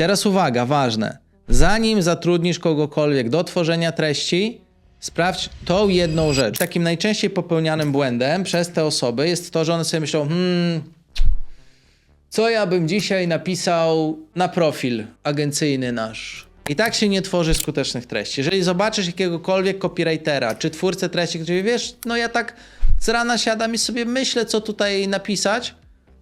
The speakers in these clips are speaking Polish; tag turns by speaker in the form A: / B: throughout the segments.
A: teraz uwaga, ważne. Zanim zatrudnisz kogokolwiek do tworzenia treści, sprawdź tą jedną rzecz. Takim najczęściej popełnianym błędem przez te osoby jest to, że one sobie myślą, hmm, co ja bym dzisiaj napisał na profil agencyjny nasz. I tak się nie tworzy skutecznych treści. Jeżeli zobaczysz jakiegokolwiek copywritera czy twórcę treści, który wiesz, no ja tak z rana siadam i sobie myślę, co tutaj napisać,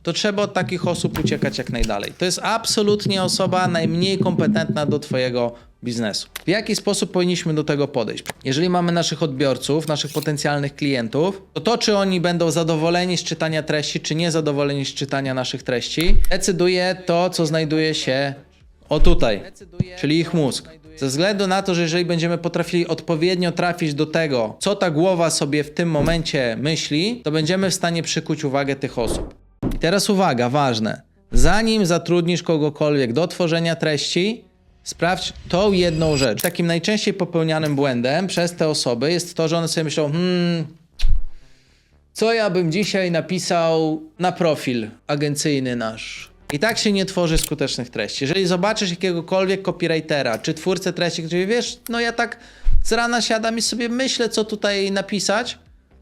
A: to trzeba od takich osób uciekać jak najdalej. To jest absolutnie osoba najmniej kompetentna do Twojego biznesu. W jaki sposób powinniśmy do tego podejść? Jeżeli mamy naszych odbiorców, naszych potencjalnych klientów, to to, czy oni będą zadowoleni z czytania treści, czy niezadowoleni z czytania naszych treści, decyduje to, co znajduje się o tutaj, czyli ich mózg. Ze względu na to, że jeżeli będziemy potrafili odpowiednio trafić do tego, co ta głowa sobie w tym momencie myśli, to będziemy w stanie przykuć uwagę tych osób. I teraz uwaga, ważne. Zanim zatrudnisz kogokolwiek do tworzenia treści, sprawdź tą jedną rzecz. Takim najczęściej popełnianym błędem przez te osoby jest to, że one sobie myślą, hmm, co ja bym dzisiaj napisał na profil agencyjny nasz. I tak się nie tworzy skutecznych treści. Jeżeli zobaczysz jakiegokolwiek copywritera czy twórcę treści, który wiesz, no ja tak z rana siadam i sobie myślę, co tutaj napisać,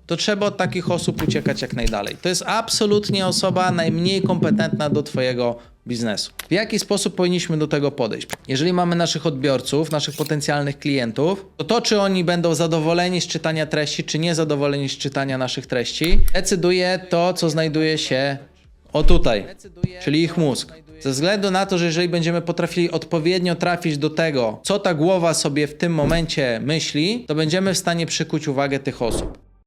A: to trzeba od takich osób uciekać jak najdalej. To jest absolutnie osoba najmniej kompetentna do Twojego biznesu. W jaki sposób powinniśmy do tego podejść? Jeżeli mamy naszych odbiorców, naszych potencjalnych klientów, to to, czy oni będą zadowoleni z czytania treści, czy niezadowoleni z czytania naszych treści, decyduje to, co znajduje się o tutaj, czyli ich mózg. Ze względu na to, że jeżeli będziemy potrafili odpowiednio trafić do tego, co ta głowa sobie w tym momencie myśli, to będziemy w stanie przykuć uwagę tych osób.